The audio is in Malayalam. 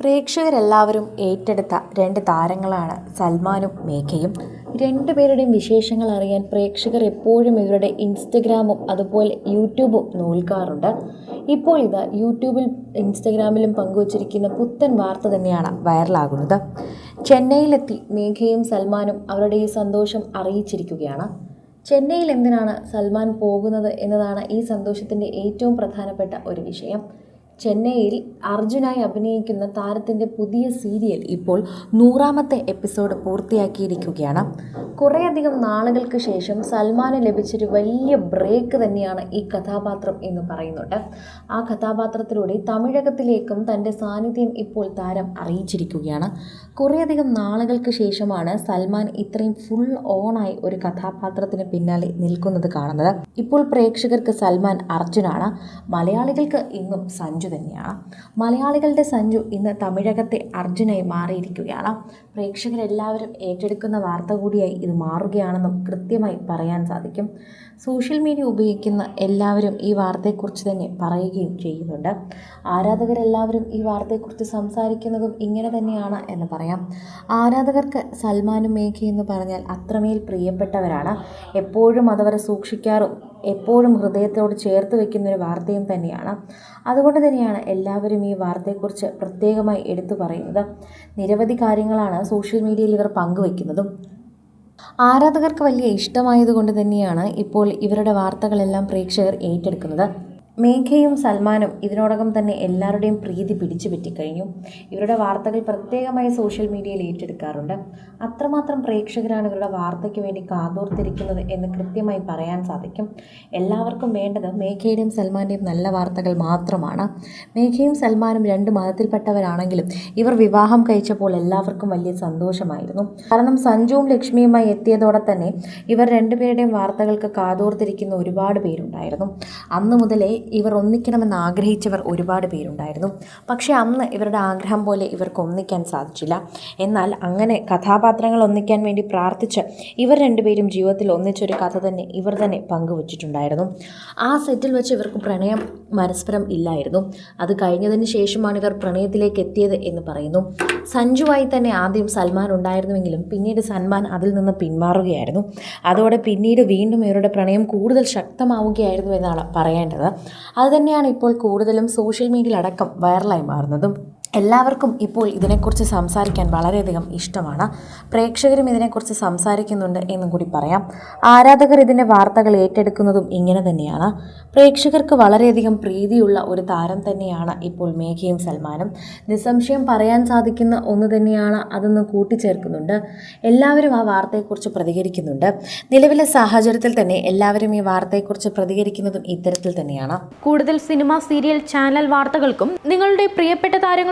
പ്രേക്ഷകരെല്ലാവരും ഏറ്റെടുത്ത രണ്ട് താരങ്ങളാണ് സൽമാനും മേഘയും. രണ്ടുപേരുടെയും വിശേഷങ്ങൾ അറിയാൻ പ്രേക്ഷകർ എപ്പോഴും ഇവരുടെ ഇൻസ്റ്റഗ്രാമും അതുപോലെ യൂട്യൂബും നോൽക്കാറുണ്ട്. ഇപ്പോൾ ഇത് യൂട്യൂബിൽ ഇൻസ്റ്റഗ്രാമിലും പങ്കുവച്ചിരിക്കുന്ന പുത്തൻ വാർത്ത തന്നെയാണ് വൈറലാകുന്നത്. ചെന്നൈയിലെത്തി മേഘയും സൽമാനും അവരുടെ ഈ സന്തോഷം അറിയിച്ചിരിക്കുകയാണ്. ചെന്നൈയിൽ എന്തിനാണ് സൽമാൻ പോകുന്നത് എന്നതാണ് ഈ സന്തോഷത്തിന്റെ ഏറ്റവും പ്രധാനപ്പെട്ട ഒരു വിഷയം. ചെന്നൈയിൽ അർജുനായി അഭിനയിക്കുന്ന താരത്തിന്റെ പുതിയ സീരിയൽ ഇപ്പോൾ നൂറാമത്തെ എപ്പിസോഡ് പൂർത്തിയാക്കിയിരിക്കുകയാണ്. കുറേയധികം നാളുകൾക്ക് ശേഷം സൽമാന് ലഭിച്ചൊരു വലിയ ബ്രേക്ക് തന്നെയാണ് ഈ കഥാപാത്രം എന്ന് പറയുന്നുണ്ട്. ആ കഥാപാത്രത്തിലൂടെ തമിഴകത്തിലേക്കും തന്റെ സാന്നിധ്യം ഇപ്പോൾ താരം അറിയിച്ചിരിക്കുകയാണ്. കുറേയധികം നാളുകൾക്ക് ശേഷമാണ് സൽമാൻ ഇത്രയും ഫുൾ ഓണായി ഒരു കഥാപാത്രത്തിന് പിന്നാലെ നിൽക്കുന്നത് കാണുന്നത്. ഇപ്പോൾ പ്രേക്ഷകർക്ക് സൽമാൻ അർജുനാണ്. മലയാളികൾക്ക് ഇന്നും സഞ്ജു തന്നെയാണ് മലയാളികളുടെ സഞ്ജു ഇന്ന് തമിഴകത്തെ അർജുനായി മാറിയിരിക്കുകയാണ്. പ്രേക്ഷകരെല്ലാവരും ഏറ്റെടുക്കുന്ന വാർത്ത കൂടിയായി ഇത് മാറുകയാണെന്നും കൃത്യമായി പറയാൻ സാധിക്കും. സോഷ്യൽ മീഡിയ ഉപയോഗിക്കുന്ന എല്ലാവരും ഈ വാർത്തയെക്കുറിച്ച് തന്നെ പറയുകയും ചെയ്യുന്നുണ്ട്. ആരാധകരെല്ലാവരും ഈ വാർത്തയെക്കുറിച്ച് സംസാരിക്കുന്നതും ഇങ്ങനെ തന്നെയാണ് എന്ന് പറയാം. ആരാധകർക്ക് സൽമാനും മേഘ എന്ന് പറഞ്ഞാൽ അത്രമേൽ പ്രിയപ്പെട്ടവരാണ്. എപ്പോഴും അതവരെ സൂക്ഷിക്കാറും എപ്പോഴും ഹൃദയത്തോട് ചേർത്ത് വെക്കുന്ന ഒരു വാർത്തയും തന്നെയാണ്. അതുകൊണ്ട് തന്നെയാണ് എല്ലാവരും ഈ വാർത്തയെക്കുറിച്ച് പ്രത്യേകമായി എടുത്തു പറയുന്നത്. നിരവധി കാര്യങ്ങളാണ് സോഷ്യൽ മീഡിയയിൽ ഇവർ പങ്കുവയ്ക്കുന്നതും ആരാധകർക്ക് വലിയ ഇഷ്ടമായതുകൊണ്ട് തന്നെയാണ് ഇപ്പോൾ ഇവരുടെ വാർത്തകളെല്ലാം പ്രേക്ഷകർ ഏറ്റെടുക്കുന്നത്. മേഘയും സൽമാനും ഇതിനോടകം തന്നെ എല്ലാവരുടെയും പ്രീതി പിടിച്ചു പറ്റിക്കഴിഞ്ഞു. ഇവരുടെ വാർത്തകൾ പ്രത്യേകമായി സോഷ്യൽ മീഡിയയിൽ ഏറ്റെടുക്കാറുണ്ട്. അത്രമാത്രം പ്രേക്ഷകരാണ് ഇവരുടെ വാർത്തയ്ക്ക് വേണ്ടി കാതോർത്തിരിക്കുന്നത് എന്ന് കൃത്യമായി പറയാൻ സാധിക്കും. എല്ലാവർക്കും വേണ്ടത് മേഘയുടെയും സൽമാന്റെയും നല്ല വാർത്തകൾ മാത്രമാണ്. മേഘയും സൽമാനും രണ്ട് മതത്തിൽപ്പെട്ടവരാണെങ്കിലും ഇവർ വിവാഹം കഴിച്ചപ്പോൾ എല്ലാവർക്കും വലിയ സന്തോഷമായിരുന്നു. കാരണം സഞ്ജുവും ലക്ഷ്മിയുമായി എത്തിയതോടെ തന്നെ ഇവർ രണ്ടുപേരുടെയും വാർത്തകൾക്ക് കാതോർത്തിരിക്കുന്ന ഒരുപാട് പേരുണ്ടായിരുന്നു. അന്ന് മുതലേ ഇവർ ഒന്നിക്കണമെന്ന് ആഗ്രഹിച്ചവർ ഒരുപാട് പേരുണ്ടായിരുന്നു. പക്ഷേ അന്ന് ഇവരുടെ ആഗ്രഹം പോലെ ഇവർക്ക് ഒന്നിക്കാൻ സാധിച്ചില്ല. എന്നാൽ അങ്ങനെ കഥാപാത്രങ്ങൾ ഒന്നിക്കാൻ വേണ്ടി പ്രാർത്ഥിച്ച് ഇവർ രണ്ടുപേരും ജീവിതത്തിൽ ഒന്നിച്ചൊരു കഥ തന്നെ ഇവർ തന്നെ പങ്കുവച്ചിട്ടുണ്ടായിരുന്നു. ആ സെറ്റിൽ വെച്ച് ഇവർക്ക് പ്രണയം പരസ്പരം ഇല്ലായിരുന്നു. അത് കഴിഞ്ഞതിന് ശേഷമാണ് ഇവർ പ്രണയത്തിലേക്ക് എത്തിയത് എന്ന് പറയുന്നു. സഞ്ജുവായി തന്നെ ആദ്യം സൽമാൻ ഉണ്ടായിരുന്നുവെങ്കിലും പിന്നീട് സൽമാൻ അതിൽ നിന്ന് പിന്മാറുകയായിരുന്നു. അതോടെ പിന്നീട് വീണ്ടും ഇവരുടെ പ്രണയം കൂടുതൽ ശക്തമാവുകയായിരുന്നു എന്നാണ് പറയേണ്ടത്. അതുതന്നെയാണ് ഇപ്പോൾ കൂടുതലും സോഷ്യൽ മീഡിയയിലടക്കം വൈറലായി മാറുന്നതും. എല്ലാവർക്കും ഇപ്പോൾ ഇതിനെക്കുറിച്ച് സംസാരിക്കാൻ വളരെയധികം ഇഷ്ടമാണ്. പ്രേക്ഷകരും ഇതിനെക്കുറിച്ച് സംസാരിക്കുന്നുണ്ട് എന്നും കൂടി പറയാം. ആരാധകർ ഇതിന്റെ വാർത്തകൾ ഏറ്റെടുക്കുന്നതും ഇങ്ങനെ തന്നെയാണ്. പ്രേക്ഷകർക്ക് വളരെയധികം പ്രീതിയുള്ള ഒരു താരം തന്നെയാണ് ഇപ്പോൾ മേഘയും സൽമാനും. നിസ്സംശയം പറയാൻ സാധിക്കുന്ന ഒന്ന് തന്നെയാണ് അതൊന്ന് കൂട്ടിച്ചേർക്കുന്നുണ്ട്. എല്ലാവരും ആ വാർത്തയെക്കുറിച്ച് പ്രതികരിക്കുന്നുണ്ട്. നിലവിലെ സാഹചര്യത്തിൽ തന്നെ എല്ലാവരും ഈ വാർത്തയെക്കുറിച്ച് പ്രതികരിക്കുന്നതും ഇത്തരത്തിൽ തന്നെയാണ്. കൂടുതൽ സിനിമ സീരിയൽ ചാനൽ വാർത്തകൾക്കും നിങ്ങളുടെ പ്രിയപ്പെട്ട